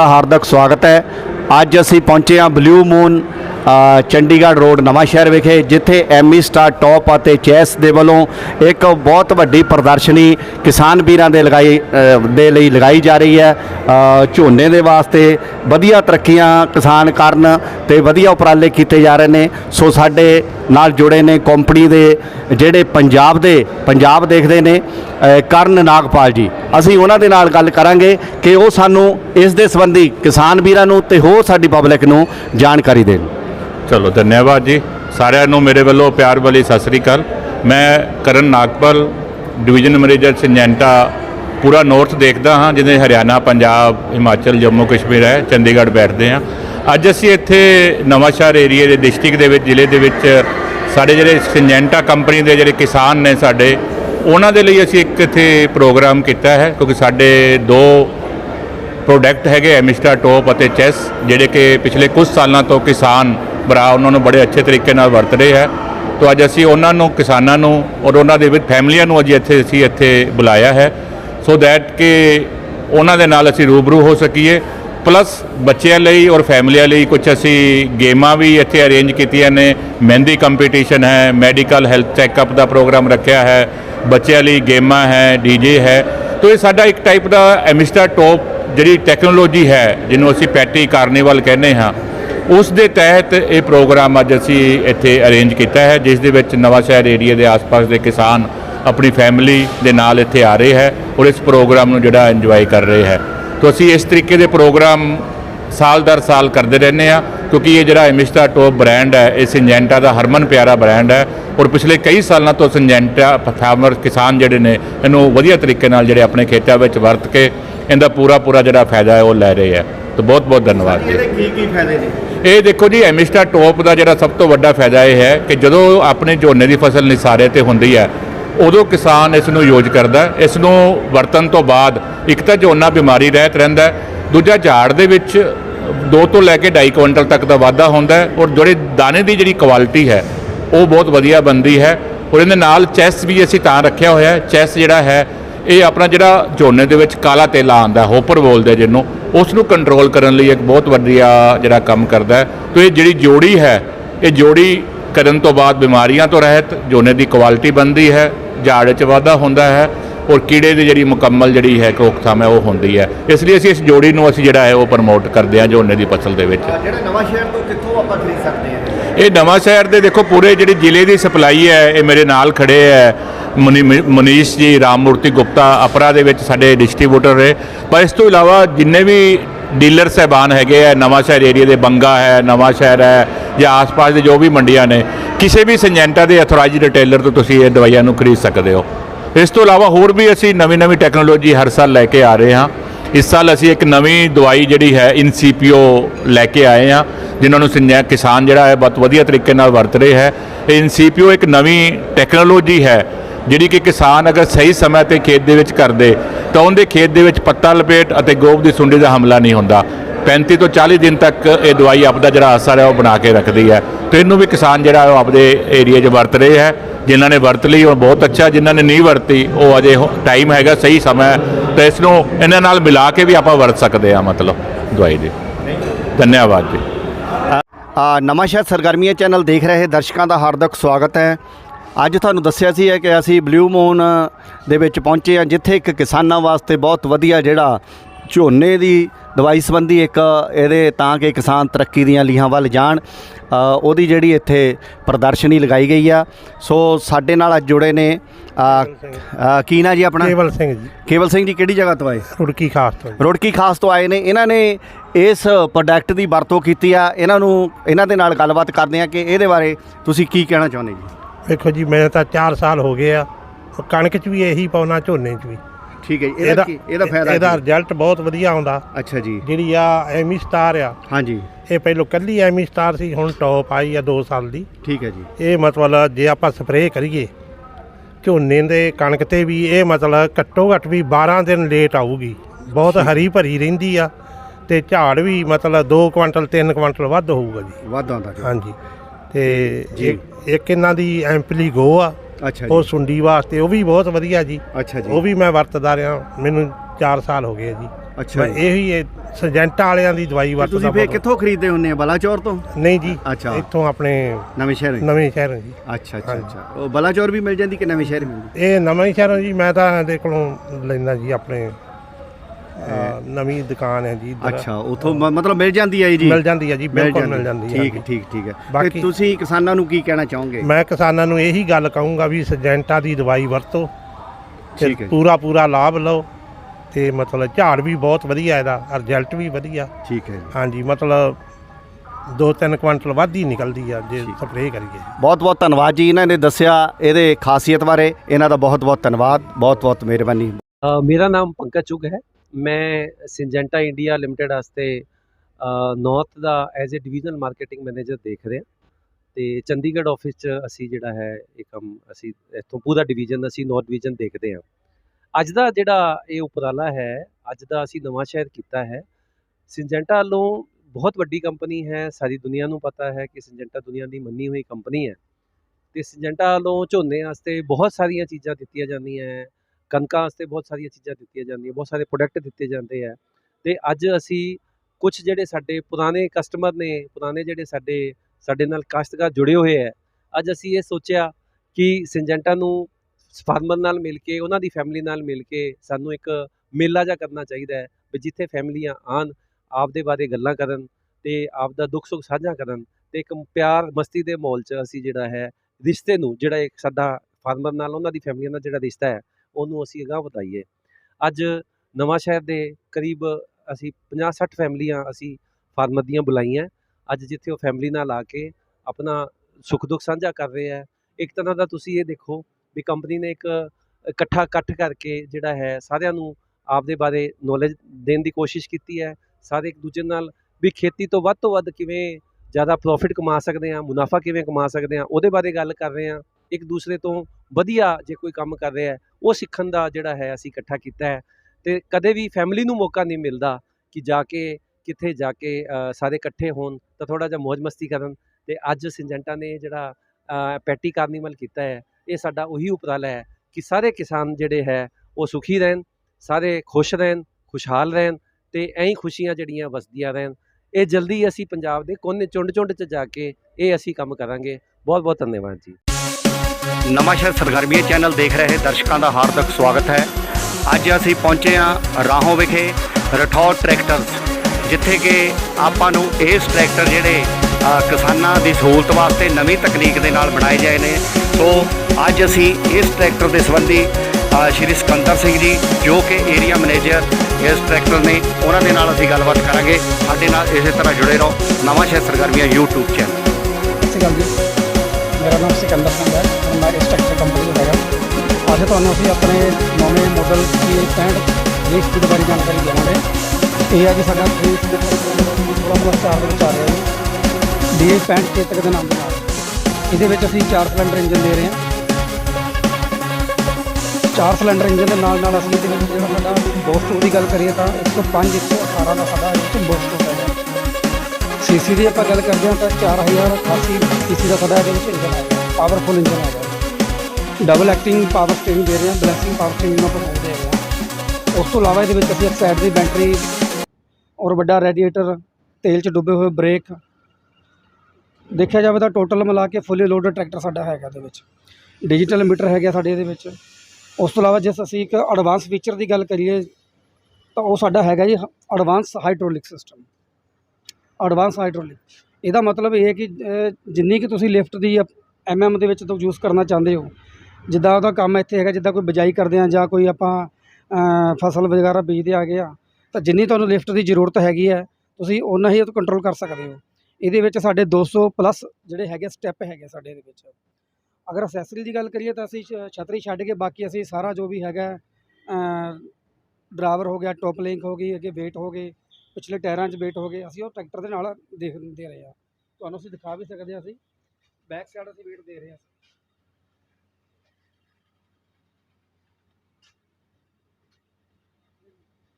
ਹਾਰਦਿਕ ਸਵਾਗਤ ਹੈ। ਅੱਜ ਅਸੀਂ ਪਹੁੰਚੇ ਹਾਂ ਬਲੂ ਮੂਨ ਚੰਡੀਗੜ੍ਹ ਰੋਡ ਨਵਾਂ ਸ਼ਹਿਰ ਵਿਖੇ, ਜਿੱਥੇ ਐਮੀ ਸਟਾਰ ਟੌਪ ਅਤੇ ਚੈਸ ਦੇ ਵੱਲੋਂ ਇੱਕ ਬਹੁਤ ਵੱਡੀ ਪ੍ਰਦਰਸ਼ਨੀ ਕਿਸਾਨ ਵੀਰਾਂ ਦੇ ਲਗਾਈ ਦੇ ਲਈ ਲਗਾਈ ਜਾ ਰਹੀ ਹੈ। ਝੋਨੇ ਦੇ ਵਾਸਤੇ ਵਧੀਆ ਤਰੱਕੀਆਂ ਕਿਸਾਨ ਕਰਨ ਤੇ ਵਧੀਆ ਉਪਰਾਲੇ ਕੀਤੇ ਜਾ ਰਹੇ ਨੇ। ਸੋ ਸਾਡੇ ਨਾਲ ਜੁੜੇ ਨੇ ਕੰਪਨੀ ਦੇ, ਜਿਹੜੇ ਪੰਜਾਬ ਦੇ, ਪੰਜਾਬ ਦੇਖਦੇ ਨੇ ਕਰਨ ਨਾਗਪਾਲ ਜੀ। ਅਸੀਂ ਉਹਨਾਂ ਦੇ ਨਾਲ ਗੱਲ ਕਰਾਂਗੇ ਕਿ ਉਹ ਸਾਨੂੰ ਇਸ ਦੇ ਸੰਬੰਧੀ ਕਿਸਾਨ ਵੀਰਾਂ ਨੂੰ ਤੇ ਹੋਰ ਸਾਡੀ ਪਬਲਿਕ ਨੂੰ ਜਾਣਕਾਰੀ ਦੇਣ। ਚਲੋ, ਧੰਨਵਾਦ ਜੀ। ਸਾਰਿਆਂ ਨੂੰ ਮੇਰੇ ਵੱਲੋਂ ਪਿਆਰ ਵਾਲੀ ਸਤਿ ਸ੍ਰੀ ਅਕਾਲ। ਮੈਂ ਕਰਨ ਨਾਗਪਾਲ ਡਿਵੀਜ਼ਨ ਮੈਨੇਜਰ ਸਿੰਜੈਂਟਾ ਪੂਰਾ ਨਾਰਥ ਦੇਖਦਾ ਹਾਂ ਜਿਹਦੇ ਹਰਿਆਣਾ, ਪੰਜਾਬ, ਹਿਮਾਚਲ, ਜੰਮੂ, ਕਸ਼ਮੀਰ ਹੈ, ਚੰਡੀਗੜ੍ਹ ਬੈਠਦੇ ਹਾਂ। ਅੱਜ ਅਸੀਂ ਇੱਥੇ ਨਵਾਂਸ਼ਹਿਰ ਏਰੀਏ ਦੇ ਡਿਸਟ੍ਰਿਕਟ ਦੇ ਵਿੱਚ, ਜ਼ਿਲ੍ਹੇ ਦੇ ਵਿੱਚ, ਸਾਡੇ ਜਿਹੜੇ ਸਿੰਜੈਂਟਾ ਕੰਪਨੀ ਦੇ ਜਿਹੜੇ ਕਿਸਾਨ ਨੇ ਸਾਡੇ ਉਹਨਾਂ ਦੇ ਲਈ ਅਸੀਂ ਇੱਕ ਇੱਥੇ ਪ੍ਰੋਗਰਾਮ ਕੀਤਾ ਹੈ, ਕਿਉਂਕਿ ਸਾਡੇ ਦੋ ਪ੍ਰੋਡਕਟ ਹੈਗੇ ਐਮਿਸਟਾ ਟੋਪ ਅਤੇ ਚੈਸ, ਜਿਹੜੇ ਕਿ ਪਿਛਲੇ ਕੁਝ ਸਾਲਾਂ ਤੋਂ ਕਿਸਾਨ ਭਰਾ ਉਹਨਾਂ ਨੂੰ ਬੜੇ ਅੱਛੇ ਤਰੀਕੇ ਨਾਲ ਵਰਤ ਰਹੇ ਹੈ ਤੋਂ ਅੱਜ ਅਸੀਂ ਉਹਨਾਂ ਨੂੰ, ਕਿਸਾਨਾਂ ਨੂੰ ਔਰ ਉਹਨਾਂ ਦੇ ਵਿੱਚ ਫੈਮਲੀਆਂ ਨੂੰ ਅੱਜ ਇੱਥੇ ਅਸੀਂ ਇੱਥੇ ਬੁਲਾਇਆ ਹੈ। ਸੋ ਦੈਟ ਕਿ ਉਹਨਾਂ ਦੇ ਨਾਲ ਅਸੀਂ ਰੂਬਰੂ ਹੋ ਸਕੀਏ, ਪਲੱਸ ਬੱਚਿਆਂ ਲਈ ਔਰ ਫੈਮਲੀਆਂ ਲਈ ਕੁਝ ਅਸੀਂ ਗੇਮਾਂ ਵੀ ਇੱਥੇ ਅਰੇਂਜ ਕੀਤੀਆਂ ਨੇ। ਮਹਿੰਦੀ ਕੰਪੀਟੀਸ਼ਨ ਹੈ, ਮੈਡੀਕਲ ਹੈਲਥ ਚੈੱਕਅਪ ਦਾ ਪ੍ਰੋਗਰਾਮ ਰੱਖਿਆ ਹੈ ਬੱਚਿਆਂ ਲਈ ਗੇਮਾਂ ਹੈ ਡੀਜੇ ਹੈ। ਤੋ ਇਹ ਸਾਡਾ ਇੱਕ ਟਾਈਪ ਦਾ ਐਮਿਸਟਰ ਟੋਪ ਜਿਹੜੀ ਟੈਕਨੋਲੋਜੀ ਹੈ, ਜਿਹਨੂੰ ਅਸੀਂ ਪੈਟੀ ਕਾਰਨੀਵਲ ਕਹਿੰਦੇ ਹਾਂ, ਉਸ ਦੇ ਤਹਿਤ ਇਹ ਪ੍ਰੋਗਰਾਮ ਅੱਜ ਅਸੀਂ ਇੱਥੇ ਅਰੇਂਜ ਕੀਤਾ ਹੈ, ਜਿਸ ਦੇ ਵਿੱਚ ਨਵਾਂ ਸ਼ਹਿਰ ਏਰੀਆ ਦੇ ਆਸ-ਪਾਸ ਦੇ ਕਿਸਾਨ ਆਪਣੀ ਫੈਮਿਲੀ ਦੇ ਨਾਲ ਇੱਥੇ ਆ ਰਹੇ ਹੈ ਔਰ ਇਸ ਪ੍ਰੋਗਰਾਮ ਨੂੰ ਜਿਹੜਾ ਇੰਜੋਏ ਕਰ ਰਹੇ ਹੈ। ਤੋ ਅਸੀਂ ਇਸ ਤਰੀਕੇ ਦੇ ਪ੍ਰੋਗਰਾਮ ਸਾਲ ਦਰ ਸਾਲ ਕਰਦੇ ਰਹਿੰਦੇ ਆ ਕਿਉਂਕਿ ਇਹ ਜਿਹੜਾ ਐਮਿਸਟਾ ਟੋਪ ਬ੍ਰਾਂਡ ਹੈ ਇਹ ਸਿੰਜੈਂਟਾ ਦਾ ਹਰਮਨ ਪਿਆਰਾ ਬ੍ਰਾਂਡ ਹੈ ਔਰ ਪਿਛਲੇ ਕਈ ਸਾਲਾਂ ਤੋਂ ਸਿੰਜੈਂਟਾ ਫਾਰਮਰ ਕਿਸਾਨ ਜਿਹੜੇ ਨੇ ਇਹਨੂੰ ਵਧੀਆ ਤਰੀਕੇ ਨਾਲ ਜਿਹੜੇ ਆਪਣੇ ਖੇਤਾਂ ਵਿੱਚ ਵਰਤ ਕੇ ਇਹਦਾ ਪੂਰਾ ਪੂਰਾ ਜਿਹੜਾ ਫਾਇਦਾ ਹੈ ਉਹ ਲੈ ਰਹੇ ਹੈ। ਤਾਂ ਬਹੁਤ ਬਹੁਤ ਧੰਨਵਾਦ ਜੀ। ਕੀ ਕੀ ਫਾਇਦੇ ਨੇ? ਇਹ ਦੇਖੋ ਜੀ ਐਮਿਸਟਾ ਟੋਪ ਦਾ ਜਿਹੜਾ ਸਭ ਤੋਂ ਵੱਡਾ ਫਾਇਦਾ ਇਹ ਹੈ ਕਿ ਜਦੋਂ ਆਪਣੇ ਝੋਨੇ ਦੀ ਫਸਲ ਨਿਸਾਰੇ ਤੇ ਹੁੰਦੀ ਹੈ ਉਦੋਂ ਕਿਸਾਨ ਇਸ ਨੂੰ ਯੂਜ਼ ਕਰਦਾ। ਇਸ ਨੂੰ ਵਰਤਣ ਤੋਂ ਬਾਅਦ ਇੱਕ ਤਾਂ ਝੋਨਾ ਬਿਮਾਰੀ ਰਹਿਤ ਰਹਿੰਦਾ ਦੂਜਾ ਝਾੜ ਦੇ ਵਿੱਚ 2 ਤੋਂ ਲੈ ਕੇ 2.5 ਕੁਇੰਟਲ ਤੱਕ ਦਾ ਵਾਧਾ ਹੁੰਦਾ ਔਰ ਜਿਹੜੇ ਦਾਣੇ ਦੀ ਜਿਹੜੀ ਕੁਆਲਿਟੀ ਹੈ ਉਹ ਬਹੁਤ ਵਧੀਆ ਬਣਦੀ ਹੈ ਔਰ ਇਹਦੇ ਨਾਲ ਚੈਸ ਵੀ ਅਸੀਂ ਤਾਂ ਰੱਖਿਆ ਹੋਇਆ ਹੈ। ਚੈਸ ਜਿਹੜਾ ਹੈ, ਇਹ ਆਪਣਾ ਜਿਹੜਾ ਝੋਨੇ ਦੇ ਵਿੱਚ ਕਾਲਾ ਤੇਲਾ ਆਂਦਾ ਹੋਪਰ ਬੋਲਦੇ ਜਿਹਨੂੰ ਉਸ ਨੂੰ ਕੰਟਰੋਲ ਕਰਨ ਲਈ ਇੱਕ ਬਹੁਤ ਵਧੀਆ ਜਿਹੜਾ ਕੰਮ ਕਰਦਾ ਹੈ। ਤੇ ਇਹ ਜਿਹੜੀ ਜੋੜੀ ਹੈ, ਇਹ ਜੋੜੀ ਕਰਨ ਤੋਂ ਬਾਅਦ ਬਿਮਾਰੀਆਂ ਤੋਂ ਰਹਿਤ, ਝੋਨੇ ਦੀ ਕੁਆਲਿਟੀ ਬਣਦੀ ਹੈ, ਝਾੜ 'ਚ ਵਾਧਾ ਹੁੰਦਾ ਹੈ ਔਰ ਕੀੜੇ ਦੀ ਜਿਹੜੀ ਮੁਕੰਮਲ ਜਿਹੜੀ ਹੈ, ਰੋਕਥਾਮ ਹੈ, ਉਹ ਹੁੰਦੀ ਹੈ। ਇਸ ਲਈ ਅਸੀਂ ਇਸ ਜੋੜੀ ਨੂੰ ਅਸੀਂ ਜਿਹੜਾ ਹੈ, ਉਹ ਪ੍ਰਮੋਟ ਕਰਦੇ ਹਾਂ ਝੋਨੇ ਦੀ ਫਸਲ ਦੇ ਵਿੱਚ। ਜਿਹੜਾ ਨਵਾਂ ਸ਼ਹਿਰ ਤੋਂ ਕਿੱਥੋਂ ਆਪਾਂ ਖਰੀਦ ਸਕਦੇ ਹਾਂ? ਇਹ ਨਵਾਂ ਸ਼ਹਿਰ ਦੇ ਦੇਖੋ, ਪੂਰੇ ਜਿਹੜੀ ਜ਼ਿਲ੍ਹੇ ਦੀ ਸਪਲਾਈ ਹੈ, ਇਹ ਮੇਰੇ ਨਾਲ ਖੜੇ ਹੈ। ਮਨੀ- ਮਨੀਸ਼ ਜੀ ਰਾਮਮੂਰਤੀ ਗੁਪਤਾ, ਅਪਰਾ ਦੇ ਵਿੱਚ ਸਾਡੇ ਡਿਸਟ੍ਰੀਬਿਊਟਰ ਰਹੇ ਪਰ ਇਸ ਤੋਂ ਇਲਾਵਾ ਜਿੰਨੇ ਵੀ ਡੀਲਰ ਸਹਿਬਾਨ ਹੈਗੇ ਆ ਨਵਾਂ ਸ਼ਹਿਰ ਏਰੀਆ ਦੇ ਬੰਗਾ ਹੈ, ਨਵਾਂ ਸ਼ਹਿਰ ਹੈ, ਜਾਂ ਆਸ-ਪਾਸ ਦੇ ਜੋ ਵੀ ਮੰਡੀਆਂ ਨੇ, ਕਿਸੇ ਵੀ ਸਿੰਜੈਂਟਾ ਦੇ ਅਥੋਰਾਈਜ਼ਡ ਰਿਟੇਲਰ ਤੋਂ ਤੁਸੀਂ ਇਹ ਦਵਾਈਆਂ ਨੂੰ ਖਰੀਦ ਸਕਦੇ ਹੋ। ਇਸ ਤੋਂ ਇਲਾਵਾ ਹੋਰ ਵੀ ਅਸੀਂ ਨਵੀਂ-ਨਵੀਂ ਟੈਕਨੋਲੋਜੀ ਹਰ ਸਾਲ ਲੈ ਕੇ ਆ ਰਹੇ ਹਾਂ। ਇਸ ਸਾਲ ਅਸੀਂ ਇੱਕ ਨਵੀਂ ਦਵਾਈ ਜਿਹੜੀ ਹੈ ਇਨਸੀਪੀਓ ਲੈ ਕੇ ਆਏ ਹਾਂ, ਜਿਨ੍ਹਾਂ ਨੂੰ ਸਿੰਜਾ ਕਿਸਾਨ ਜਿਹੜਾ ਹੈ, ਬਹੁਤ ਵਧੀਆ ਤਰੀਕੇ ਨਾਲ ਵਰਤ ਰਹੇ ਹੈ। ਇਹ ਇਨਸੀਪੀਓ ਇੱਕ ਨਵੀਂ ਟੈਕਨੋਲੋਜੀ ਹੈ, ਜਿਹੜੀ ਕਿ ਕਿਸਾਨ ਅਗਰ ਸਹੀ ਸਮੇਂ ਤੇ ਖੇਤ ਦੇ ਵਿੱਚ ਕਰਦੇ, ਤਾਂ ਉਹਦੇ ਖੇਤ ਦੇ ਵਿੱਚ ਪੱਤਾ ਲਪੇਟ ਅਤੇ ਗੋਬ ਦੀ ਸੁੰਡੀ ਦਾ ਹਮਲਾ ਨਹੀਂ ਹੁੰਦਾ। 35 ਤੋਂ 40 ਦਿਨ ਤੱਕ ਇਹ ਦਵਾਈ ਆਪਦਾ ਜਿਹੜਾ ਅਸਰ ਹੈ, ਉਹ ਬਣਾ ਕੇ ਰੱਖਦੀ ਹੈ। ਤੇ ਇਹਨੂੰ ਵੀ ਕਿਸਾਨ ਜਿਹੜਾ ਉਹ ਆਪਦੇ ਏਰੀਆ 'ਚ ਵਰਤ ਰਹੇ ਹੈ। ਜਿਨ੍ਹਾਂ ਨੇ ਵਰਤ ਲਈ, ਉਹ ਬਹੁਤ ਅੱਛਾ, ਜਿਨ੍ਹਾਂ ਨੇ ਨਹੀਂ ਵਰਤੀ, ਉਹ ਅਜੇ ਟਾਈਮ ਹੈਗਾ ਸਹੀ ਸਮਾਂ ਤੇ ਇਸ ਨੂੰ ਇਹਨਾਂ ਨਾਲ ਮਿਲਾ ਕੇ ਵੀ ਆਪਾਂ ਵਰਤ ਸਕਦੇ ਆ ਮਤਲਬ ਦਵਾਈ ਦੇ। ਧੰਨਵਾਦ ਜੀ। ਨਵਾਂਸ਼ਹਿਰ ਸਰਗਰਮੀਆਂ ਚੈਨਲ ਦੇਖ ਰਹੇ ਦਰਸ਼ਕਾਂ ਦਾ ਹਾਰਦਿਕ ਸਵਾਗਤ ਹੈ। ਅੱਜ ਤੁਹਾਨੂੰ ਦੱਸਿਆ ਸੀ ਕਿ ਅਸੀਂ ਬਲੂ ਮੂਨ ਦੇ ਵਿੱਚ ਪਹੁੰਚੇ ਹਾਂ, ਜਿੱਥੇ ਇੱਕ ਕਿਸਾਨਾਂ ਵਾਸਤੇ ਬਹੁਤ ਵਧੀਆ ਜਿਹੜਾ ਝੋਨੇ ਦੀ ਦਵਾਈ ਸੰਬੰਧੀ ਇੱਕ ਇਹਦੇ ਤਾਂ ਕਿ ਕਿਸਾਨ ਤਰੱਕੀ ਦੀਆਂ ਲੀਹਾਂ ਵੱਲ ਜਾਣ ਉਹਦੀ ਜਿਹੜੀ ਇੱਥੇ ਪ੍ਰਦਰਸ਼ਨੀ ਲਗਾਈ ਗਈ ਆ। ਸੋ ਸਾਡੇ ਨਾਲ ਅੱਜ ਜੁੜੇ ਨੇ ਕੀ ਨਾਂ ਜੀ ਆਪਣਾ? ਕੇਵਲ ਸਿੰਘ ਜੀ। ਕੇਵਲ ਸਿੰਘ ਜੀ ਕਿਹੜੀ ਜਗ੍ਹਾ ਤੋਂ ਆਏ? ਰੁੜਕੀ ਖਾਸ ਤੋਂ। ਰੁੜਕੀ ਖਾਸ ਤੋਂ ਆਏ ਨੇ। ਇਹਨਾਂ ਨੇ ਇਸ ਪ੍ਰੋਡਕਟ ਦੀ ਵਰਤੋਂ ਕੀਤੀ ਆ। ਇਹਨਾਂ ਨੂੰ ਇਹਨਾਂ ਦੇ ਨਾਲ ਗੱਲਬਾਤ ਕਰਦੇ ਆ ਕਿ ਇਹਦੇ ਬਾਰੇ ਤੁਸੀਂ ਕੀ ਕਹਿਣਾ ਚਾਹੁੰਦੇ ਜੀ? ਵੇਖੋ ਜੀ ਮੈਂ ਤਾਂ 4 ਸਾਲ ਹੋ ਗਏ ਆ। ਕਣਕ 'ਚ ਵੀ ਇਹੀ ਪਾਉਣਾ ਝੋਨੇ 'ਚ ਵੀ। ਠੀਕ ਹੈ ਜੀ ਇਹਦਾ ਕੀ ਇਹਦਾ ਫਾਇਦਾ ਇਹਦਾ? ਰਿਜ਼ਲਟ ਬਹੁਤ ਵਧੀਆ ਆਉਂਦਾ। ਅੱਛਾ ਜੀ। ਜਿਹੜੀ ਆ ਐਮੀ ਸਟਾਰ ਆ ਹਾਂਜੀ। ਇਹ ਪਹਿਲੋਂ ਕੱਲੀ ਐਮੀ ਸਟਾਰ ਸੀ ਹੁਣ ਟੌਪ ਆਈ ਆ 2 ਸਾਲ ਦੀ। ਠੀਕ ਹੈ ਜੀ। ਇਹ ਮਤਲਬ ਜੇ ਆਪਾਂ ਸਪਰੇਅ ਕਰੀਏ ਝੋਨੇ ਦੇ ਕਣਕ ਤੇ ਵੀ ਇਹ ਮਤਲਬ ਘੱਟੋ ਘੱਟ ਵੀ 12 ਦਿਨ ਲੇਟ ਆਊਗੀ। ਬਹੁਤ ਹਰੀ ਭਰੀ ਰਹਿੰਦੀ ਆ ਤੇ ਝਾੜ ਵੀ ਮਤਲਬ 2 ਕੁਇੰਟਲ 3 ਕੁਇੰਟਲ ਵੱਧ ਹੋਊਗਾ ਜੀ। ਵਾਧਾ ਜੀ। ਹਾਂਜੀ। ਤੇ। ਇੱਕ ਇੱਕ ਇਹਨਾਂ ਦੀ ਐਂਪਲੀ ਗੋ ਆ ਅੱਛਾ ਉਹ ਸੁੰਡੀ ਵਾਸਤੇ ਉਹ ਵੀ ਬਹੁਤ ਵਧੀਆ ਜੀ। ਅੱਛਾ ਉਹ ਜੀ ਵੀ ਮੈਂ ਵਰਤਦਾ ਰਿਹਾ ਮੈਨੂੰ 4 ਸਾਲ ਹੋ ਗਏ ਆ ਜੀ। ਅੱਛਾ ਮੈਂ ਜੀ। ਇਹੀ ਇਹ ਸਜੈਂਟਾ ਵਾਲਿਆਂ ਦੀ ਦਵਾਈ ਤੇ ਵਰਤਦਾ ਤੁਸੀਂ ਫੇਰ ਬਹੁਤ। ਕਿੱਥੋਂ ਖਰੀਦਦੇ ਹੁੰਦੇ ਆ ਬਲਾਚੌਰ ਤੋਂ? ਨਹੀਂ ਜੀ ਅੱਛਾ। ਇੱਥੋਂ ਆਪਣੇ ਨਵੇਂ ਸ਼ਹਿਰ ਨਵੇਂ ਸ਼ਹਿਰ ਜੀ। ਅੱਛਾ ਅੱਛਾ ਹਾਂਜੀ। ਅੱਛਾ। ਉਹ ਬਲਾਚੌਰ ਵੀ ਮਿਲ ਜਾਂਦੀ ਕਿ ਨਵੇਂ ਸ਼ਹਿਰ ਮਿਲਦੀ? ਇਹ ਨਵੇਂ ਸ਼ਹਿਰ ਜੀ ਮੈਂ ਤਾਂ ਇਹਦੇ ਕੋਲੋਂ ਲੈਂਦਾ ਜੀ ਆਪਣੇ ਅਹ, ਨਵੀਂ ਦੁਕਾਨ ਹੈ ਜੀ। ਇੱਧਰ। ਅੱਛਾ ਉਥੋਂ ਮਤਲਬ ਮਿਲ ਜਾਂਦੀ ਹੈ ਜੀ? ਮਿਲ ਜਾਂਦੀ ਹੈ ਜੀ ਬਿਲਕੁਲ ਮਿਲ ਜਾਂਦੀ ਹੈ ਠੀਕ। ਠੀਕ ਠੀਕ ਹੈ। ਤੇ ਬਾਕੀ- ਤੁਸੀਂ ਕਿਸਾਨਾਂ ਨੂੰ ਕੀ ਕਹਿਣਾ ਚਾਹੋਗੇ? ਮੈਂ ਕਿਸਾਨਾਂ ਨੂੰ ਇਹੀ ਗੱਲ ਕਹੂੰਗਾ ਵੀ ਸਜੈਂਟਾ ਦੀ ਦਵਾਈ ਵਰਤੋ ਤੇ ਠੀਕ ਹੈ ਜੀ। ਪੂਰਾ ਪੂਰਾ ਲਾਭ ਲਓ ਤੇ ਮਤਲਬ ਝਾੜ ਵੀ ਬਹੁਤ ਵਧੀਆ ਇਹਦਾ ਰਿਜ਼ਲਟ ਵੀ ਵਧੀਆ। ਠੀਕ ਹੈ ਜੀ। ਹਾਂਜੀ ਮਤਲਬ 2-3 ਕੁਇੰਟਲ ਵੱਧ ਹੀ ਨਿਕਲਦੀ ਆ ਜੇ ਠੀਕ। ਸਪਰੇਅ ਕਰੀਏ। ਬਹੁਤ ਬਹੁਤ ਧੰਨਵਾਦ ਜੀ ਇਹਨਾਂ ਨੇ ਦੱਸਿਆ ਇਹਦੇ ਖਾਸੀਅਤ ਬਾਰੇ। ਇਹਨਾਂ ਦਾ ਬਹੁਤ ਬਹੁਤ ਧੰਨਵਾਦ। ਬਹੁਤ ਬਹੁਤ ਮਿਹਰਬਾਨੀ। ਅ, ਮੇਰਾ ਨਾਮ ਪੰਕਜ ਚੁਗ ਹੈ। ਮੈਂ ਸਿੰਜੈਂਟਾ ਇੰਡੀਆ ਲਿਮਟਿਡ ਵਾਸਤੇ north the as a divisional marketing manager ਦੇਖ ਰਿਹਾ। ਤੇ ਚੰਡੀਗੜ੍ਹ ਆਫਿਸ 'ਚ ਅਸੀਂ ਜਿਹੜਾ ਹੈ, ਇਹ ਕੰਮ ਅਸੀਂ ਇੱਥੋਂ ਪੂਰਾ ਡਿਵੀਜ਼ਨ ਅਸੀਂ ਨਾਰਥ ਡਿਵੀਜ਼ਨ ਦੇਖਦੇ ਹਾਂ। ਅੱਜ ਦਾ ਜਿਹੜਾ ਇਹ ਉਪਰਾਲਾ ਹੈ, ਅੱਜ ਦਾ ਅਸੀਂ ਨਵਾਂ ਸ਼ਹਿਰ ਕੀਤਾ ਹੈ। ਸਿੰਜੈਂਟਾ ਵੱਲੋਂ ਬਹੁਤ ਵੱਡੀ ਕੰਪਨੀ ਹੈ, ਸਾਰੀ ਦੁਨੀਆ ਨੂੰ ਪਤਾ ਹੈ ਕਿ ਸਿੰਜੈਂਟਾ ਦੁਨੀਆ ਦੀ ਮੰਨੀ ਹੋਈ ਕੰਪਨੀ ਹੈ। ਤੇ ਸਿੰਜੈਂਟਾ ਵੱਲੋਂ ਝੋਨੇ ਵਾਸਤੇ ਬਹੁਤ ਸਾਰੀਆਂ ਚੀਜ਼ਾਂ ਦਿੱਤੀਆਂ ਜਾਂਦੀਆਂ ਹੈ। ਕਣਕਾਂ ਵਾਸਤੇ ਬਹੁਤ ਸਾਰੀਆਂ ਚੀਜ਼ਾਂ ਦਿੱਤੀਆਂ ਜਾਂਦੀਆਂ, ਬਹੁਤ ਸਾਰੇ ਪ੍ਰੋਡਕਟ ਦਿੱਤੇ ਜਾਂਦੇ ਆ। ਤੇ ਅੱਜ ਅਸੀਂ ਕੁਝ ਜਿਹੜੇ ਸਾਡੇ ਪੁਰਾਣੇ ਕਸਟਮਰ ਨੇ, ਪੁਰਾਣੇ ਜਿਹੜੇ ਸਾਡੇ ਸਾਡੇ ਨਾਲ ਕਾਸ਼ਤਕਾਰ ਜੁੜੇ ਹੋਏ ਹੈ ਅੱਜ ਅਸੀਂ ਇਹ ਸੋਚਿਆ ਕਿ ਸਿੰਜੈਂਟਾ ਨੂੰ ਫਾਰਮਰ ਨਾਲ ਮਿਲ ਕੇ, ਉਹਨਾਂ ਦੀ ਫੈਮਿਲੀ ਨਾਲ ਮਿਲ ਕੇ ਸਾਨੂੰ ਇੱਕ ਮੇਲਾ ਜਿਹਾ ਕਰਨਾ ਚਾਹੀਦਾ ਹੈ, ਵੀ ਜਿੱਥੇ ਫੈਮਲੀਆਂ ਆਣ ਆਪਦੇ ਬਾਰੇ ਗੱਲਾਂ ਕਰਨ ਤੇ ਆਪ ਦਾ ਦੁੱਖ ਸੁੱਖ ਸਾਂਝਾ ਕਰਨ ਤੇ ਇੱਕ ਪਿਆਰ ਮਸਤੀ ਦੇ ਮਾਹੌਲ 'ਚ ਅਸੀਂ ਜਿਹੜਾ ਹੈ, ਰਿਸ਼ਤੇ ਨੂੰ, ਜਿਹੜਾ ਇੱਕ ਸਾਡਾ ਫਾਰਮਰ ਨਾਲ, ਉਹਨਾਂ ਦੀ ਫੈਮਿਲੀ ਨਾਲ ਜਿਹੜਾ ਰਿਸ਼ਤਾ ਹੈ ਉਹਨੂੰ ਅਸੀਂ ਅਗਾਂਹ ਵਧਾਈਏ। ਅੱਜ ਨਵਾਂ ਸ਼ਹਿਰ ਦੇ ਕਰੀਬ ਅਸੀਂ 50 60 ਫੈਮਲੀਆਂ ਅਸੀਂ ਫਾਰਮਰ ਦੀਆਂ ਬੁਲਾਈਆਂ। ਅੱਜ ਜਿੱਥੇ ਉਹ ਫੈਮਿਲੀ ਨਾਲ ਆ ਕੇ ਆਪਣਾ ਸੁੱਖ ਦੁੱਖ ਸਾਂਝਾ ਕਰ ਰਹੇ ਹੈ ਇੱਕ ਤਰ੍ਹਾਂ ਦਾ ਤੁਸੀਂ ਇਹ ਦੇਖੋ ਵੀ ਕੰਪਨੀ ਨੇ ਇੱਕ ਇਕੱਠਾ ਇਕੱਠ ਕਰਕੇ ਜਿਹੜਾ ਹੈ ਸਾਰਿਆਂ ਨੂੰ ਆਪਦੇ ਬਾਰੇ ਨੌਲੇਜ ਦੇਣ ਦੀ ਕੋਸ਼ਿਸ਼ ਕੀਤੀ ਹੈ। ਸਾਰੇ ਇੱਕ ਦੂਜੇ ਨਾਲ ਵੀ ਖੇਤੀ ਤੋਂ ਵੱਧ ਤੋਂ ਵੱਧ ਕਿਵੇਂ ਜ਼ਿਆਦਾ ਪ੍ਰੋਫਿਟ ਕਮਾ ਸਕਦੇ ਆ ਮੁਨਾਫਾ ਕਿਵੇਂ ਕਮਾ ਸਕਦੇ ਆ ਉਹਦੇ ਬਾਰੇ ਗੱਲ ਕਰ ਰਹੇ ਆ ਇੱਕ ਦੂਸਰੇ ਤੋਂ ਵਧੀਆ ਜੇ ਕੋਈ ਕੰਮ ਕਰ ਰਿਹਾ ਹੈ, ਉਹ ਸਿੱਖਣ ਦਾ ਜਿਹੜਾ ਹੈ ਅਸੀਂ ਇਕੱਠਾ ਕੀਤਾ ਹੈ। ਤੇ ਕਦੇ ਵੀ ਫੈਮਿਲੀ ਨੂੰ ਮੌਕਾ ਨਹੀਂ ਮਿਲਦਾ ਕਿ ਜਾ ਕੇ ਕਿੱਥੇ ਜਾ ਕੇ ਸਾਰੇ ਇਕੱਠੇ ਹੋਣ, ਤਾਂ ਥੋੜਾ ਜਿਹਾ ਮौज ਮਸਤੀ ਕਰਨ। ਤੇ ਅੱਜ ਸਿੰਜੈਂਟਾ ਨੇ ਜਿਹੜਾ ਪੈਟੀ ਕਾਰਨੀਵਲ ਕੀਤਾ ਹੈ, ਇਹ ਸਾਡਾ ਉਹੀ ਉਪਰਾਲਾ ਹੈ ਕਿ ਸਾਰੇ ਕਿਸਾਨ ਜਿਹੜੇ ਹੈ, ਉਹ ਸੁਖੀ ਰਹਿਣ, ਸਾਰੇ ਖੁਸ਼ ਰਹਿਣ, ਖੁਸ਼ਹਾਲ ਰਹਿਣ ਤੇ ਐਂ ਹੀ ਖੁਸ਼ੀਆਂ ਜਿਹੜੀਆਂ ਵਸਦੀਆਂ ਰਹਿਣ। ਇਹ ਜਲਦੀ ਅਸੀਂ ਪੰਜਾਬ ਦੇ ਕੋਨੇ ਚੁੰਡ ਚੁੰਡ 'ਚ ਜਾ ਕੇ ਇਹ ਅਸੀਂ ਕੰਮ ਕਰਾਂਗੇ। ਬਹੁਤ ਬਹੁਤ ਧੰਨਵਾਦ ਜੀ। ਨਵਾਂਸ਼ਹਿਰ ਸਰਗਰਮੀਆਂ ਚੈਨਲ ਦੇਖ ਰਹੇ ਦਰਸ਼ਕਾਂ ਦਾ ਹਾਰਦਿਕ ਸਵਾਗਤ ਹੈ। ਅੱਜ ਅਸੀਂ ਪਹੁੰਚੇ ਹਾਂ ਰਾਹੋਂ ਵਿਖੇ ਰਠੌਰ ਟਰੈਕਟਰਸ, ਜਿੱਥੇ ਕਿ ਆਪਾਂ ਨੂੰ ਇਸ ਟਰੈਕਟਰ ਜਿਹੜੇ ਕਿਸਾਨਾਂ ਦੀ ਸਹੂਲਤ ਵਾਸਤੇ ਨਵੀਂ ਤਕਨੀਕ ਦੇ ਨਾਲ ਬਣਾਏ ਗਏ ਨੇ। ਸੋ ਅੱਜ ਅਸੀਂ ਇਸ ਟਰੈਕਟਰ ਦੇ ਸੰਬੰਧੀ ਸ਼੍ਰੀ ਸਿਕੰਦਰ ਸਿੰਘ ਜੀ, ਜੋ ਕਿ ਏਰੀਆ ਮੈਨੇਜਰ ਇਸ ਟਰੈਕਟਰ ਨੇ, ਉਹਨਾਂ ਦੇ ਨਾਲ ਅਸੀਂ ਗੱਲਬਾਤ ਕਰਾਂਗੇ। ਸਾਡੇ ਨਾਲ ਇਸੇ ਤਰ੍ਹਾਂ ਜੁੜੇ ਰਹੋ ਨਵਾਂਸ਼ਹਿਰ ਸਰਗਰਮੀਆਂ YouTube ਚੈਨਲ ਸਤਿ ਸ਼੍ਰੀ ਅਕਾਲ ਜੀ। ਮੇਰਾ ਨਾਮ ਸਿਕੰਦਰ ਸਿੰਘ ਹੈ। ਮੈਂ ਸਟਰਕਚਰ ਕੰਪਨੀ ਦਾ ਹੈਗਾ। ਅੱਜ ਤੁਹਾਨੂੰ ਅਸੀਂ ਆਪਣੇ ਨਵੇਂ ਮਾਡਲ ਦੀ 65 ਰੇਸ ਦੀ ਬਾਰੇ ਜਾਣਕਾਰੀ ਦੇਵਾਂਗੇ। ਇਹ ਹੈ ਕਿ ਸਾਡਾ 3 16 ਪਲੱਸ 4 ਦੇ ਵਿੱਚ ਆ ਰਿਹਾ ਹੈ ਡੀ 65 ਚੇਤਕ ਦੇ ਨਾਮ ਦੇ ਨਾਲ। ਇਹਦੇ ਵਿੱਚ ਅਸੀਂ 4 ਸਿਲੰਡਰ ਇੰਜਨ ਦੇ ਰਹੇ ਹਾਂ। 4 ਸਿਲੰਡਰ ਇੰਜਨ ਦੇ ਨਾਲ ਨਾਲ ਅਸੀਂ ਇਹਦੇ ਵਿੱਚ ਜਿਹੜਾ ਸਾਡਾ ਬੋਸਟੋ ਦੀ ਗੱਲ ਕਰੀਏ ਤਾਂ 105 118 ਦਾ ਸਾਡਾ ਇਹ 'ਚ ਬੋਸਟੋ ਹੈਗਾ ਸੀਸੀ ਦੀ ਆਪਾਂ ਗੱਲ ਕਰਦੇ ਹਾਂ, ਤਾਂ 4088 ਸੀਸੀ ਦਾ ਸਾਡਾ ਇਹਦੇ ਵਿੱਚ ਇੰਜਨ ਹੈ ਪਾਵਰਫੁਲ ਇੰਜਨ ਹੈਗਾ ਡਬਲ ਐਕਟਿੰਗ ਪਾਵਰ ਸਟੀਅਰਿੰਗ ਦੇ ਰਹੇ ਹਾਂ ਬਲੈਸਿੰਗ ਪਾਵਰ ਸਟੀਅਰਿੰਗ ਨੂੰ ਆਪਾਂ ਦੇ ਰਹੇ ਉਸ ਤੋਂ ਇਲਾਵਾ ਇਹਦੇ ਵਿੱਚ ਅਸੀਂ ਇੱਕ ਸਾਈਡ ਦੀ ਬੈਟਰੀ ਔਰ ਵੱਡਾ ਰੈਡੀਏਟਰ ਤੇਲ 'ਚ ਡੁੱਬੇ ਹੋਏ ਬ੍ਰੇਕ ਦੇਖਿਆ ਜਾਵੇ ਤਾਂ ਟੋਟਲ ਮਿਲਾ ਕੇ ਫੁੱਲੀ ਲੋਡਡ ਟਰੈਕਟਰ ਸਾਡਾ ਹੈਗਾ ਇਹਦੇ ਵਿੱਚ। ਡਿਜੀਟਲ ਮੀਟਰ ਹੈਗਾ ਸਾਡੇ ਇਹਦੇ ਵਿੱਚ। ਉਸ ਤੋਂ ਇਲਾਵਾ ਜੇ ਅਸੀਂ ਇੱਕ ਐਡਵਾਂਸ ਫੀਚਰ ਦੀ ਗੱਲ ਕਰੀਏ, ਤਾਂ ਉਹ ਸਾਡਾ ਹੈਗਾ ਜੀ advance hydraulic system advance hydraulic. ਇਹਦਾ ਮਤਲਬ ਇਹ ਹੈ ਕਿ ਜਿੰਨੀ ਕਿ ਤੁਸੀਂ ਲਿਫਟ ਦੀ ਐਮਐਮ ਦੇ ਵਿੱਚ ਤੋਂ ਯੂਜ਼ ਕਰਨਾ ਚਾਹੁੰਦੇ ਹੋ, ਜਿੱਦਾਂ ਉਹਦਾ ਕੰਮ ਇੱਥੇ ਹੈਗਾ, ਜਿੱਦਾਂ ਕੋਈ ਬਿਜਾਈ ਕਰਦੇ ਆ ਜਾਂ ਕੋਈ ਆਪਾਂ ਫਸਲ ਵਗੈਰਾ ਬੀਜਦੇ ਆ ਗਏ ਤਾਂ ਜਿੰਨੀ ਤੁਹਾਨੂੰ ਲਿਫਟ ਦੀ ਜ਼ਰੂਰਤ ਹੈਗੀ ਹੈ, ਤੁਸੀਂ ਉਨਾ ਹੀ ਉਹ ਕੰਟਰੋਲ ਕਰ ਸਕਦੇ ਹੋ। ਇਹਦੇ ਵਿੱਚ ਸਾਡੇ 200 ਪਲੱਸ ਜਿਹੜੇ ਹੈਗੇ ਸਟੈਪ ਹੈਗੇ ਸਾਡੇ ਇਹਦੇ ਵਿੱਚ। ਅਗਰ ਅਸੈਸਰੀ ਦੀ ਗੱਲ ਕਰੀਏ ਤਾਂ ਅਸੀਂ ਛ- ਛਤਰੀ ਛੱਡ ਕੇ ਬਾਕੀ ਅਸੀਂ ਸਾਰਾ ਜੋ ਵੀ ਹੈਗਾ ਡਰਾਈਵਰ ਹੋ ਗਿਆ ਟੋਪ ਲਿੰਕ ਹੋ ਗਈ, ਅੱਗੇ ਵੇਟ ਹੋ ਗਏ ਪਿਛਲੇ ਟਾਇਰਾਂ 'ਚ ਵੇਟ ਹੋ ਗਏ। ਅਸੀਂ ਉਹ ਟਰੈਕਟਰ ਦੇ ਨਾਲ ਦੇਖ ਦੇ ਰਹੇ ਹਾਂ। ਤੁਹਾਨੂੰ ਅਸੀਂ ਦਿਖਾ ਵੀ ਸਕਦੇ ਹਾਂ ਅਸੀਂ। ਬੈਕ ਸਾਈਡ ਅਸੀਂ ਵੇਟ ਦੇ ਰਹੇ ਹਾਂ।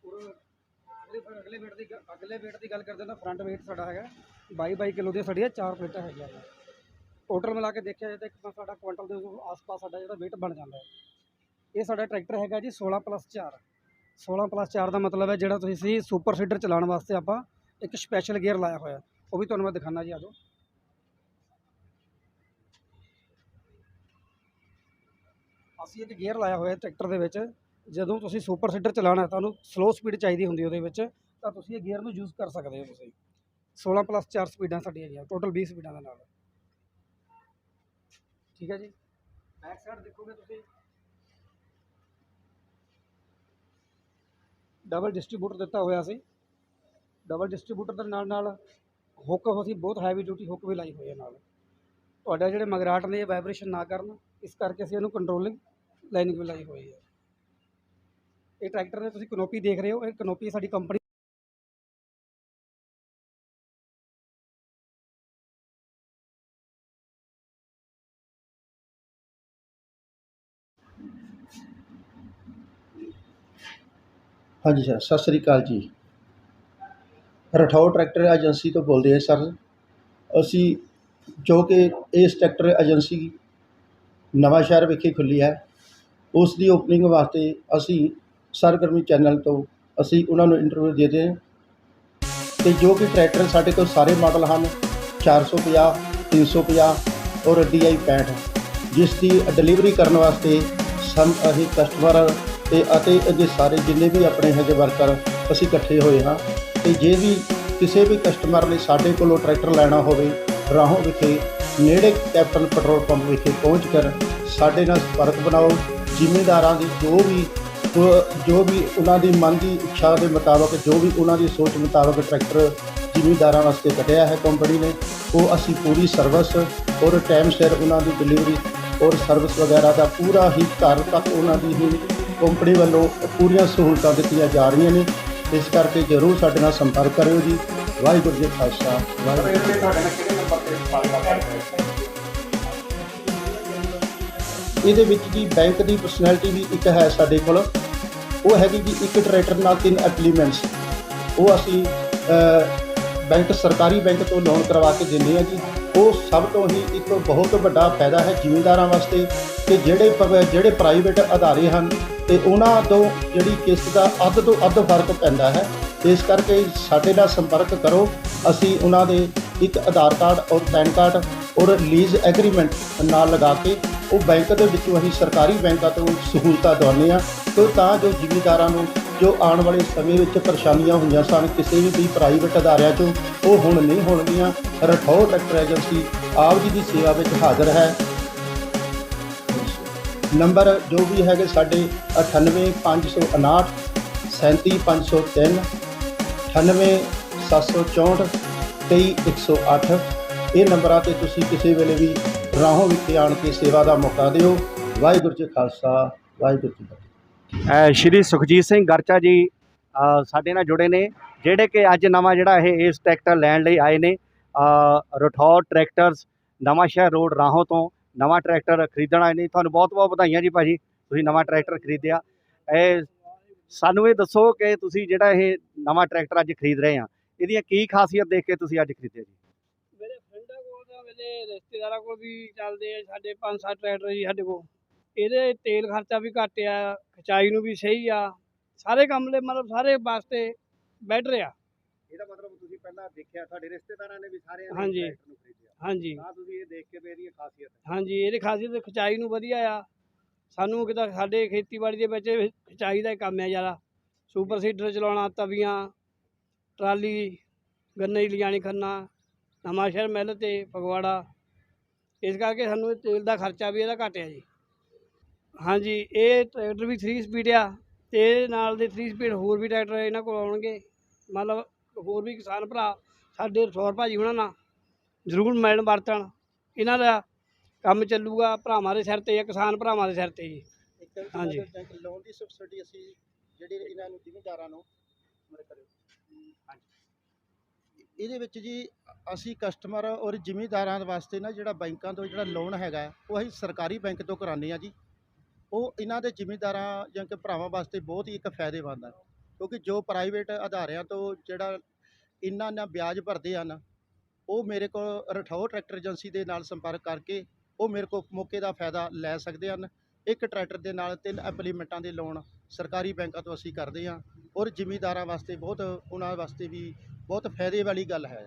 ਔਰ ਅਗਲੇ ਅਗਲੇ ਵੇਟ ਦੀ ਅਗਲੇ ਵੇਟ ਦੀ ਗੱਲ ਕਰਦੇ ਹਾਂ ਤਾਂ ਫਰੰਟ ਵੇਟ ਸਾਡਾ ਹੈਗਾ। 22 22 ਕਿਲੋ ਦੀਆਂ ਸਾਡੀਆਂ ਚਾਰ ਪਲੇਟਾਂ ਹੈਗੀਆਂ ਨੇ। ਟੋਟਲ ਮਿਲਾ ਕੇ ਦੇਖਿਆ ਜਾਏ ਤਾਂ ਇੱਕ ਤਾਂ ਸਾਡਾ ਕੁਇੰਟਲ ਦੇ ਆਸ-ਪਾਸ ਸਾਡਾ ਜਿਹੜਾ ਵੇਟ ਬਣ ਜਾਂਦਾ ਹੈ। ਇਹ ਸਾਡਾ ਟਰੈਕਟਰ ਹੈਗਾ ਜੀ 16 ਪਲੱਸ 4 16 ਪਲੱਸ 4 ਦਾ ਮਤਲਬ ਹੈ ਜਿਹੜਾ ਤੁਸੀਂ ਸੀ ਸੁਪਰ ਸੀਡਰ ਚਲਾਉਣ ਵਾਸਤੇ ਆਪਾਂ ਇੱਕ ਸਪੈਸ਼ਲ ਗੇਅਰ ਲਾਇਆ ਹੋਇਆ। ਉਹ ਵੀ ਤੁਹਾਨੂੰ ਮੈਂ ਦਿਖਾਣਾ ਜੀ, ਆ ਜਾਓ। ਅਸੀਂ ਇੱਕ ਗੇਅਰ ਲਾਇਆ ਹੋਇਆ ਟਰੈਕਟਰ ਦੇ ਵਿੱਚ। ਜਦੋਂ ਤੁਸੀਂ ਸੁਪਰ ਸੀਡਰ ਚਲਾਉਣਾ, ਤੁਹਾਨੂੰ ਸਲੋ ਸਪੀਡ ਚਾਹੀਦੀ ਹੁੰਦੀ ਉਹਦੇ ਵਿੱਚ, ਤਾਂ ਤੁਸੀਂ ਇਹ ਗੇਅਰ ਨੂੰ ਯੂਜ਼ ਕਰ ਸਕਦੇ ਹੋ ਤੁਸੀਂ। 16 ਪਲੱਸ 4 ਸਪੀਡਾਂ ਸਾਡੀਆਂ ਹੈਗੀਆਂ ਟੋਟਲ 20 ਸਪੀਡਾਂ ਦੇ ਨਾਲ। ਠੀਕ ਹੈ ਜੀ? ਬੈਕ ਸਾਈਡ ਦੇਖੋਗੇ ਤੁਸੀਂ। ਡਬਲ ਡਿਸਟ੍ਰੀਬਿਊਟਰ ਦਿੱਤਾ ਹੋਇਆ ਸੀ। ਡਬਲ ਡਿਸਟ੍ਰੀਬਿਊਟਰ ਦੇ ਨਾਲ ਨਾਲ ਹੁੱਕ ਅਸੀਂ ਬਹੁਤ ਹੈਵੀ ਡਿਊਟੀ ਹੁੱਕ ਵੀ ਲਾਈ ਹੋਈ ਹੈ ਨਾਲ। ਤੁਹਾਡਾ ਜਿਹੜੇ ਮਗਰਾਟ ਨੇ, ਇਹ ਵਾਈਬ੍ਰੇਸ਼ਨ ਨਾ ਕਰਨ, ਇਸ ਕਰਕੇ ਅਸੀਂ ਇਹਨੂੰ ਕੰਟਰੋਲਿੰਗ ਲਾਈਨਿੰਗ ਵੀ ਲਾਈ ਹੋਈ ਹੈ ਇਹ ਟਰੈਕਟਰ ਦੇ ਤੁਸੀਂ ਕਨੋਪੀ ਦੇਖ ਰਹੇ ਹੋ, ਇਹ ਕਨੋਪੀ ਸਾਡੀ ਕੰਪਨੀ ਹਾਂਜੀ ਸਰ, ਸਤਿ ਸ੍ਰੀ ਅਕਾਲ ਜੀ। ਰਠੌਰ ਟਰੈਕਟਰ ਏਜੰਸੀ ਤੋਂ ਬੋਲਦੇ ਹਾਂ ਸਰ। ਅਸੀਂ ਜੋ ਕਿ ਇਸ ਟਰੈਕਟਰ ਏਜੰਸੀ ਨਵਾਂ ਸ਼ਹਿਰ ਵਿਖੇ ਖੁੱਲੀ ਹੈ, ਉਸ ਦੀ ਓਪਨਿੰਗ ਵਾਸਤੇ ਅਸੀਂ ਸਰਗਰਮੀ ਚੈਨਲ ਤੋਂ ਅਸੀਂ ਉਹਨਾਂ ਨੂੰ ਇੰਟਰਵਿਊ ਦੇ ਰਹੇ ਹਾਂ। ਤੇ ਜੋ ਕਿ ਟਰੈਕਟਰ ਸਾਡੇ ਕੋਲ ਸਾਰੇ ਮਾਡਲ ਹਨ 450 350 ਔਰ DI 65 ਜਿਸ ਦੀ ਡਿਲੀਵਰੀ ਕਰਨ ਵਾਸਤੇ ਸਮ ਅਸੀਂ ਕਸਟਮਰ ਤੇ ਅਤੇ ਅਜੇ ਸਾਰੇ ਜਿੰਨੇ ਵੀ ਆਪਣੇ ਹੈਗੇ ਵਰਕਰ ਅਸੀਂ ਇਕੱਠੇ ਹੋਏ ਹਾਂ, ਤੇ ਜੇ ਵੀ ਕਿਸੇ ਵੀ ਕਸਟਮਰ ਨੇ ਸਾਡੇ ਕੋਲੋਂ ਟਰੈਕਟਰ ਲੈਣਾ ਹੋਵੇ, ਰਾਹੋਂ ਵਿਖੇ ਨੇੜੇ ਕੈਪਟਨ ਪੈਟਰੋਲ ਪੰਪ ਵਿਖੇ ਪਹੁੰਚ ਕਰ ਸਾਡੇ ਨਾਲ ਸੰਪਰਕ ਬਣਾਓ। ਜ਼ਿਮੀਂਦਾਰਾਂ ਦੀ ਜੋ ਵੀ ਜੋ- ਜੋ ਵੀ ਉਹਨਾਂ ਦੀ ਮਨ ਦੀ ਇੱਛਾ ਦੇ ਮੁਤਾਬਕ, ਜੋ ਵੀ ਉਹਨਾਂ ਦੀ ਸੋਚ ਮੁਤਾਬਕ ਟਰੈਕਟਰ ਜ਼ਿਮੀਂਦਾਰਾਂ ਵਾਸਤੇ ਕੱਢਿਆ ਹੈ ਕੰਪਨੀ ਨੇ, ਉਹ ਅਸੀਂ ਪੂਰੀ ਸਰਵਿਸ ਔਰ ਟਾਈਮ ਸਿਰ ਉਹਨਾਂ ਦੀ ਡਿਲੀਵਰੀ ਔਰ ਸਰਵਿਸ ਵਗੈਰਾ ਦਾ ਪੂਰਾ ਹੀ ਘਰ ਤੱਕ ਉਹਨਾਂ ਦੀ ਹੀ ਕੰਪਨੀ ਵੱਲੋਂ ਪੂਰੀਆਂ ਸਹੂਲਤਾਂ ਦਿੱਤੀਆਂ ਜਾ ਰਹੀਆਂ ਨੇ। ਇਸ ਕਰਕੇ ਜ਼ਰੂਰ ਸਾਡੇ ਨਾਲ ਸੰਪਰਕ ਕਰਿਓ ਜੀ। ਵਾਹਿਗੁਰੂ ਜੀ ਖਾਲਸਾ, ਵਾਹਿਗੁਰੂ ਜੀ ਫਤਿਹ। ਇਹਦੇ ਵਿੱਚ ਜੀ ਬੈਂਕ ਦੀ ਪਰਸਨੈਲਿਟੀ ਵੀ ਇੱਕ ਹੈ ਸਾਡੇ ਕੋਲ। ਉਹ ਹੈਗੀ ਜੀ ਇੱਕ ਟਰੈਕਟਰ ਨਾਲ ਤਿੰਨ ਐਪਲੀਮੈਂਟਸ। ਉਹ ਅਸੀਂ ਬੈਂਕ, ਸਰਕਾਰੀ ਬੈਂਕ ਤੋਂ ਲੋਨ ਕਰਵਾ ਕੇ ਦਿੰਦੇ ਆ ਜੀ। ਉਹ ਸਭ ਤੋਂ ਹੀ ਇੱਕ ਬਹੁਤ ਵੱਡਾ ਫਾਇਦਾ ਹੈ ਜ਼ਿਮੀਂਦਾਰਾਂ ਵਾਸਤੇ ਕਿ ਜਿਹੜੇ ਪ- ਜਿਹੜੇ ਪ੍ਰਾਈਵੇਟ ਅਦਾਰੇ ਹਨ ਤੇ ਉਹਨਾਂ ਤੋਂ ਜਿਹੜੀ ਕਿਸ਼ਤ ਦਾ ਅੱਧ ਤੋਂ ਅੱਧ ਫ਼ਰਕ ਪੈਂਦਾ ਹੈ। ਇਸ ਕਰਕੇ ਸਾਡੇ ਨਾਲ ਸੰਪਰਕ ਕਰੋ। ਅਸੀਂ ਉਹਨਾਂ ਦੇ ਇੱਕ ਆਧਾਰ ਕਾਰਡ ਔਰ ਪੈਨ ਕਾਰਡ ਔਰ ਲੀਜ਼ ਐਗਰੀਮੈਂਟ ਨਾਲ ਲਗਾ ਕੇ ਉਹ ਬੈਂਕ ਦੇ ਵਿੱਚੋਂ ਅਸੀਂ ਸਰਕਾਰੀ ਬੈਂਕਾਂ ਤੋਂ ਸਹੂਲਤਾਂ ਦਿਵਾਉਂਦੇ ਆ ਤੇ ਤਾਂ ਜੋ ਜ਼ਿਮੀਂਦਾਰਾਂ ਨੂੰ ਜੋ ਆਉਣ ਵਾਲੇ ਸਮੇਂ ਵਿੱਚ ਪਰੇਸ਼ਾਨੀਆਂ ਹੋਈਆਂ ਸਨ, ਕਿਸੇ ਵੀ ਵੀ ਪ੍ਰਾਈਵੇਟ ਅਦਾਰਿਆਂ 'ਚੋਂ, ਉਹ ਹੁਣ ਨਹੀਂ ਹੋਣਗੀਆਂ। ਰਠੌਰ ਟਰੈਕਟਰ ਏਜੰਸੀ ਆਪ ਜੀ ਦੀ ਸੇਵਾ ਵਿੱਚ ਹਾਜ਼ਰ ਹੈ। ਨੰਬਰ ਜੋ ਵੀ ਹੈਗੇ ਸਾਡੇ 98559 37503 98764 23108 ਇਹ ਨੰਬਰਾਂ ਤੇ ਤੁਸੀਂ ਕਿਸੇ ਵੇਲੇ ਵੀ ਰਾਹੋਂ ਵਿਖੇ ਆਣ ਕੇ ਸੇਵਾ ਦਾ ਮੌਕਾ ਦਿਓ। ਵਾਹਿਗੁਰੂ ਜੀ ਖਾਲਸਾ ਵਾਹਿਗੁਰੂ ਜੀ ਫਤਿਹ। ਸ਼੍ਰੀ ਸੁਖਜੀਤ ਸਿੰਘ ਗਰਚਾ ਜੀ ਸਾਡੇ ਨਾਲ ਜੁੜੇ ਨੇ ਜਿਹੜੇ ਕਿ ਅੱਜ ਨਵਾਂ ਜਿਹੜਾ ਇਹ ਇਸ ਟਰੈਕਟਰ ਲੈਣ ਲਈ ਆਏ ਨੇ। ਅ, ਰਠੌਰ ਟਰੈਕਟਰਸ ਨਵਾਂ ਸ਼ਹਿਰ ਰੋਡ ਰਾਹੋਂ ਤੋਂ ਨਵਾਂ ਟਰੈਕਟਰ ਖਰੀਦਣ ਆਏ ਨੇ ਤੁਹਾਨੂੰ ਬਹੁਤ ਬਹੁਤ ਵਧਾਈਆਂ ਜੀ ਭਾਜੀ ਤੁਸੀਂ ਨਵਾਂ ਟਰੈਕਟਰ ਖਰੀਦਿਆ। ਇਹ ਸਾਨੂੰ ਇਹ ਦੱਸੋ ਕਿ ਤੁਸੀਂ ਜਿਹੜਾ ਇਹ ਨਵਾਂ ਟਰੈਕਟਰ ਅੱਜ ਖਰੀਦ ਰਹੇ ਆ ਇਹਦੀਆਂ ਕੀ ਖਾਸੀਅਤ ਦੇਖ ਕੇ ਤੁਸੀਂ ਅੱਜ ਖਰੀਦਿਆ ਜੀ? ਮੇਰੇ ਫਰੈਂਡਾਂ ਕੋਲ ਤਾਂ ਮੇਰੇ ਰਿਸ਼ਤੇਦਾਰਾਂ ਕੋਲ ਵੀ ਚੱਲਦੇ ਆ ਸਾਡੇ ਪੰਜ ਸੱਤ ਟਰੈਕਟਰ ਜੀ ਸਾਡੇ ਕੋਲ। ਇਹਦੇ ਤੇਲ ਖਰਚਾ ਵੀ ਘੱਟ ਆ ਖਚਾਈ ਨੂੰ ਵੀ ਸਹੀ ਆ ਸਾਰੇ ਕੰਮ ਲਈ ਮਤਲਬ ਸਾਰੇ ਵਾਸਤੇ ਬੈਟਰ ਆ। ਇਹਦਾ ਮਤਲਬ ਤੁਸੀਂ ਪਹਿਲਾਂ ਦੇਖਿਆ ਤੁਹਾਡੇ ਰਿਸ਼ਤੇਦਾਰਾਂ ਨੇ ਵੀ ਸਾਰਿਆਂ ਹਾਂਜੀ। ਹਾਂਜੀ। ਤਾਂ ਤੁਸੀਂ ਇਹ ਦੇਖ ਕੇ ਵੀ ਖਾਸੀਅਤ ਹਾਂਜੀ ਇਹਦੀ ਖਾਸੀਅਤ ਖਚਾਈ ਨੂੰ ਵਧੀਆ ਆ। ਸਾਨੂੰ ਕਿਤਾ ਸਾਡੇ ਖੇਤੀਬਾੜੀ ਦੇ ਵਿੱਚ ਖਚਾਈ ਦਾ ਕੰਮ ਆ ਜ਼ਿਆਦਾ ਸੁਪਰ ਸੀਡਰ ਚਲਾਉਣਾ ਤਵੀਆਂ ਟਰਾਲੀ ਗੰਨੇ ਲਿਜਾਣੀ ਖੰਨਾ ਨਵਾਂ ਸ਼ਹਿਰ ਮਿਲ ਤੇ ਫਗਵਾੜਾ। ਇਸ ਕਰਕੇ ਸਾਨੂੰ ਇਹ ਤੇਲ ਦਾ ਖਰਚਾ ਵੀ ਇਹਦਾ ਘਟਿਆ ਜੀ। ਹਾਂਜੀ ਇਹ ਟਰੈਕਟਰ ਵੀ 3 ਸਪੀਡ ਆ ਤੇ ਇਹਦੇ ਨਾਲ ਦੇ 3 ਸਪੀਡ ਹੋਰ ਵੀ ਟਰੈਕਟਰ ਇਹਨਾਂ ਕੋਲ ਆਉਣਗੇ। ਮਤਲਬ ਹੋਰ ਵੀ ਕਿਸਾਨ ਭਰਾ ਸਾਡੇ ਰਸੌਰ ਭਾਜੀ ਉਹਨਾਂ ਨਾਲ ਜ਼ਰੂਰ ਮਿਲਣ ਵਰਤਣ। ਇਹਨਾਂ ਦਾ ਕੰਮ ਚੱਲੂਗਾ ਭਰਾਵਾਂ ਦੇ ਸਿਰ ਤੇ ਜਾਂ ਕਿਸਾਨ ਭਰਾਵਾਂ ਦੇ ਸਿਰ ਤੇ ਜੀ। ਹਾਂਜੀ। ਲੋਨ ਦੀ ਸਬਸਿਡੀ ਅਸੀਂ ਜਿਹੜੀ ਇਹਨਾਂ ਨੂੰ ਜ਼ਿਮੀਂਦਾਰਾਂ ਨੂੰ ਇਹਦੇ ਵਿੱਚ ਜੀ ਅਸੀਂ ਕਸਟਮਰ ਔਰ ਜ਼ਿਮੀਂਦਾਰਾਂ ਦੇ ਵਾਸਤੇ ਨਾ ਜਿਹੜਾ ਬੈਂਕਾਂ ਤੋਂ ਜਿਹੜਾ ਲੋਨ ਹੈਗਾ ਉਹ ਅਸੀਂ ਸਰਕਾਰੀ ਬੈਂਕ ਤੋਂ ਕਰਾਉਂਦੇ ਆ ਜੀ। ਉਹ ਇਹਨਾਂ ਦੇ ਜ਼ਿਮੀਂਦਾਰਾਂ ਜਾਂ ਕਿ ਭਰਾਵਾਂ ਵਾਸਤੇ ਬਹੁਤ ਹੀ ਇੱਕ ਫਾਇਦੇਮੰਦ ਹੈ ਕਿਉਂਕਿ ਜੋ ਪ੍ਰਾਈਵੇਟ ਅਦਾਰਿਆਂ ਤੋਂ ਜਿਹੜਾ ਇਹਨਾਂ ਨਾਲ ਵਿਆਜ ਭਰਦੇ ਹਨ ਉਹ ਮੇਰੇ ਕੋਲ ਰਠੌਰ ਟਰੈਕਟਰ ਏਜੰਸੀ ਦੇ ਨਾਲ ਸੰਪਰਕ ਕਰਕੇ ਉਹ ਮੇਰੇ ਕੋਲ ਮੌਕੇ ਦਾ ਫਾਇਦਾ ਲੈ ਸਕਦੇ ਹਨ। ਇੱਕ ਟਰੈਕਟਰ ਦੇ ਨਾਲ ਤਿੰਨ ਐਪਲੀਮੈਂਟਾਂ ਦੇ ਲੋਨ ਸਰਕਾਰੀ ਬੈਂਕਾਂ ਤੋਂ ਅਸੀਂ ਕਰਦੇ ਹਾਂ ਔਰ ਜ਼ਿਮੀਂਦਾਰਾਂ ਵਾਸਤੇ ਬਹੁਤ, ਉਹਨਾਂ ਵਾਸਤੇ ਵੀ ਬਹੁਤ ਫਾਇਦੇ ਵਾਲੀ ਗੱਲ ਹੈ।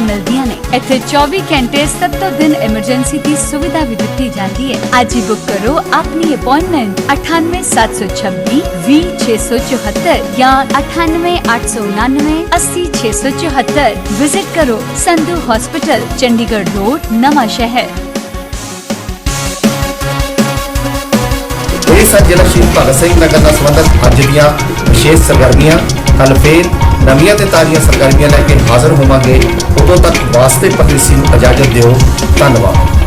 ਮਿਲਦੀਆਂ ਨੇ ਇੱਥੇ 24 ਘੰਟੇ 70 ਦਿਨ ਐਮਰਜੈਂਸੀ ਦੀ ਸੁਵਿਧਾ ਵੀ ਦਿੱਤੀ ਜਾਂਦੀ ਹੈ ਅੱਜ ਹੀ ਬੁੱਕ ਕਰੋ ਆਪਣੀ ਅਪਾਇੰਟਮੈਂਟ 98726 20674 ਜਾਂ 98899 80674 ਵਿਜ਼ਿਟ ਕਰੋ ਸੰਧੂ ਹਸਪੀਟਲ ਚੰਡੀਗੜ੍ਹ ਰੋਡ ਨਵਾਂ ਸ਼ਹਿਰ ਇਹ ਸਨ ਜ਼ਿਲ੍ਹਾ ਸ਼ਹੀਦ ਭਗਤ ਸਿੰਘ ਨਗਰ ਨਾਲ ਸੰਬੰਧਿਤ ਅੱਜ ਦੀਆਂ ਵਿਸ਼ੇਸ਼ ਸਰਗਰਮੀਆਂ ਕੱਲ ਫੇਰ ਨਵੀਆਂ ਤੇ ਤਾਜ਼ੀਆਂ ਸਰਗਰਮੀਆਂ ਲੈ ਕੇ ਹਾਜ਼ਰ ਹੋਵਾਂਗੇ। ਉਦੋਂ ਤੱਕ ਵਾਸਤੇ ਪਰਦੇਸੀ ਨੂੰ ਇਜਾਜ਼ਤ ਦਿਓ। ਧੰਨਵਾਦ।